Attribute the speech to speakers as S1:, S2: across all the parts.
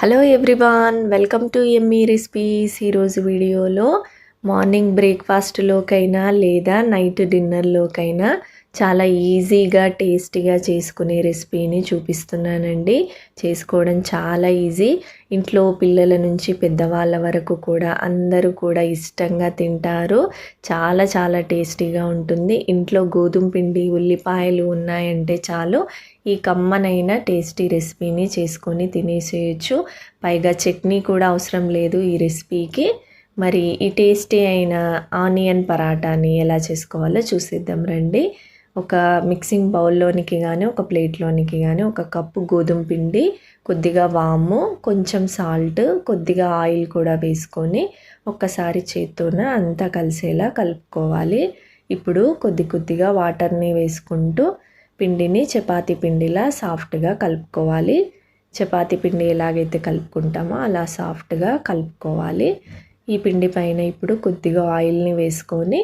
S1: Hello everyone welcome to Emmy recipes ఈరోజు వీడియోలో morning బ్రేక్ఫాస్ట్లోకైనా లేదా నైట్ డిన్నర్లోకైనా చాలా ఈజీగా టేస్టీగా చేసుకునే రెసిపీని చూపిస్తున్నానండి. చేసుకోవడం చాలా ఈజీ. ఇంట్లో పిల్లల నుంచి పెద్దవాళ్ళ వరకు కూడా అందరూ కూడా ఇష్టంగా తింటారు. చాలా చాలా టేస్టీగా ఉంటుంది. ఇంట్లో గోధుమ పిండి ఉల్లిపాయలు ఉన్నాయంటే చాలు ఈ కమ్మనైన టేస్టీ రెసిపీని చేసుకొని తినేసేయచ్చు. పైగా చట్నీ కూడా అవసరం లేదు ఈ రెసిపీకి. మరి ఈ టేస్టీ అయిన ఆనియన్ పరాటాని ఎలా చేసుకోవాలో చూసేద్దాం రండి. ఒక మిక్సింగ్ బౌల్లోనికి కానీ ఒక ప్లేట్లోనికి కానీ ఒక కప్పు గోధుమ పిండి కొద్దిగా వాము కొంచెం సాల్ట్ కొద్దిగా ఆయిల్ కూడా వేసుకొని ఒక్కసారి చేత్తోన అంతా కలిసేలా కలుపుకోవాలి. ఇప్పుడు కొద్ది కొద్దిగా వాటర్ని వేసుకుంటూ పిండిని చపాతీ పిండిలా సాఫ్ట్గా కలుపుకోవాలి. చపాతీ పిండి ఎలాగైతే కలుపుకుంటామో అలా సాఫ్ట్గా కలుపుకోవాలి. ఈ పిండి పైన ఇప్పుడు కొద్దిగా ఆయిల్ని వేసుకొని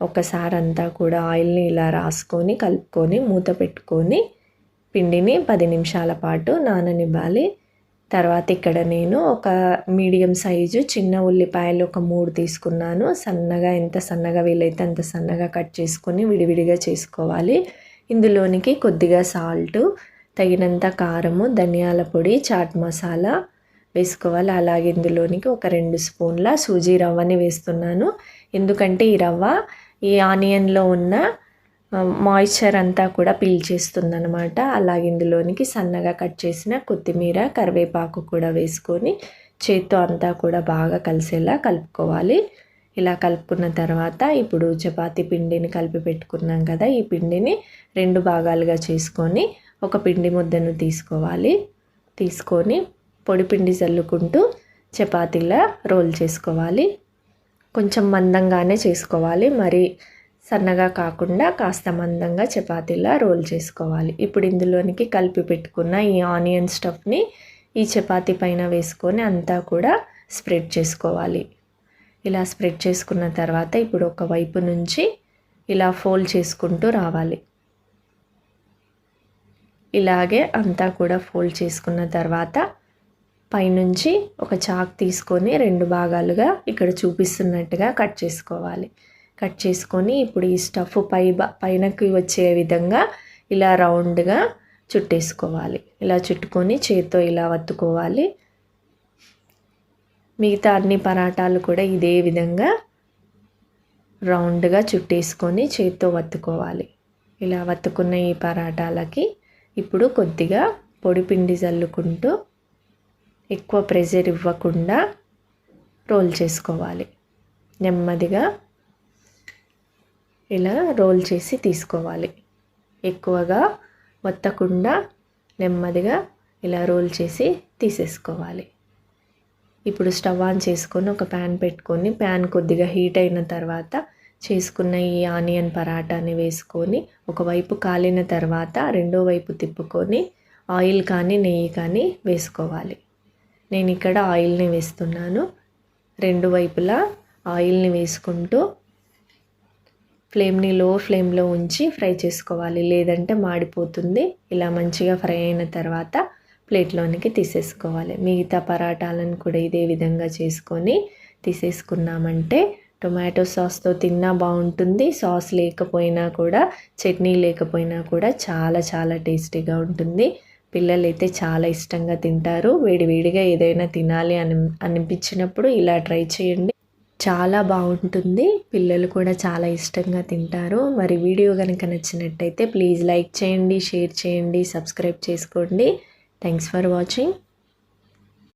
S1: ఒకసారి అంతా కూడా ఆయిల్ని ఇలా రాసుకొని కలుపుకొని మూత పెట్టుకొని పిండిని పది నిమిషాల పాటు నాననివ్వాలి. తర్వాత ఇక్కడ నేను ఒక మీడియం సైజు చిన్న ఉల్లిపాయలు ఒక మూడు తీసుకున్నాను. సన్నగా ఎంత సన్నగా వీలైతే అంత సన్నగా కట్ చేసుకొని విడివిడిగా చేసుకోవాలి. ఇందులోనికి కొద్దిగా సాల్ట్ తగినంత కారము ధనియాల పొడి చాట్ మసాలా వేసుకోవాలి. అలాగే ఇందులోనికి ఒక రెండు స్పూన్ల సూజీ రవ్వని వేస్తున్నాను. ఎందుకంటే ఈ రవ్వ ఈ ఆనియన్లో ఉన్న మాయిశ్చర్ అంతా కూడా పీల్చేస్తుంది అనమాట అలాగే ఇందులోనికి సన్నగా కట్ చేసిన కొత్తిమీర కరివేపాకు కూడా వేసుకొని చేత్తో అంతా కూడా బాగా కలిసేలా కలుపుకోవాలి. ఇలా కలుపుకున్న తర్వాత ఇప్పుడు చపాతీ పిండిని కలిపి పెట్టుకున్నాం కదా ఈ పిండిని రెండు భాగాలుగా చేసుకొని ఒక పిండి ముద్దను తీసుకోవాలి. తీసుకొని పొడి పిండి చల్లుకుంటూ చపాతీలా రోల్ చేసుకోవాలి. కొంచెం మందంగానే చేసుకోవాలి. మరి సన్నగా కాకుండా కాస్త మందంగా చపాతీలా రోల్ చేసుకోవాలి. ఇప్పుడు ఇందులోనికి కలిపి పెట్టుకున్న ఈ ఆనియన్ స్టఫ్ని ఈ చపాతీ పైన వేసుకొని అంతా కూడా స్ప్రెడ్ చేసుకోవాలి. ఇలా స్ప్రెడ్ చేసుకున్న తర్వాత ఇప్పుడు ఒక వైపు నుంచి ఇలా ఫోల్డ్ చేసుకుంటూ రావాలి. ఇలాగే అంతా కూడా ఫోల్డ్ చేసుకున్న తర్వాత పైనుంచి ఒక చాక్ తీసుకొని రెండు భాగాలుగా ఇక్కడ చూపిస్తున్నట్టుగా కట్ చేసుకోవాలి. కట్ చేసుకొని ఇప్పుడు ఈ స్టఫ్ పై పైనకి వచ్చే విధంగా ఇలా రౌండ్గా చుట్టేసుకోవాలి. ఇలా చుట్టుకొని చేత్తో ఇలా వత్తుకోవాలి. మిగతా అన్ని పరాటాలు కూడా ఇదే విధంగా రౌండ్గా చుట్టేసుకొని చేత్తో వత్తుకోవాలి. ఇలా వత్తుకున్న ఈ పరాటాలకి ఇప్పుడు కొద్దిగా పొడి పిండి చల్లుకుంటూ ఎక్కువ ప్రెజర్ ఇవ్వకుండా రోల్ చేసుకోవాలి. నెమ్మదిగా ఇలా రోల్ చేసి తీసుకోవాలి. ఎక్కువగా వత్తకుండా నెమ్మదిగా ఇలా రోల్ చేసి తీసేసుకోవాలి. ఇప్పుడు స్టవ్ ఆన్ చేసుకొని ఒక ప్యాన్ పెట్టుకొని ప్యాన్ కొద్దిగా హీట్ అయిన తర్వాత చేసుకున్న ఈ ఆనియన్ పరాటాని వేసుకొని ఒకవైపు కాలిన తర్వాత రెండో వైపు తిప్పుకొని ఆయిల్ కానీ నెయ్యి కానీ వేసుకోవాలి. నేను ఇక్కడ ఆయిల్ని వేస్తున్నాను. రెండు వైపులా ఆయిల్ని వేసుకుంటూ ఫ్లేమ్ని లో ఫ్లేమ్లో ఉంచి ఫ్రై చేసుకోవాలి. లేదంటే మాడిపోతుంది. ఇలా మంచిగా ఫ్రై అయిన తర్వాత ప్లేట్లోనికి తీసేసుకోవాలి. మిగతా పరాటాలను కూడా ఇదే విధంగా చేసుకొని తీసేసుకున్నామంటే టొమాటో సాస్తో తిన్నా బాగుంటుంది. సాస్ లేకపోయినా కూడా చట్నీ లేకపోయినా కూడా చాలా చాలా టేస్టీగా ఉంటుంది. పిల్లలు అయితే చాలా ఇష్టంగా తింటారు. వేడివేడిగా ఏదైనా తినాలి అని అనిపించినప్పుడు ఇలా ట్రై చేయండి. చాలా బాగుంటుంది. పిల్లలు కూడా చాలా ఇష్టంగా తింటారు. మరి వీడియో కనుక నచ్చినట్టయితే ప్లీజ్ లైక్ చేయండి షేర్ చేయండి సబ్స్క్రైబ్ చేసుకోండి. Thanks for watching.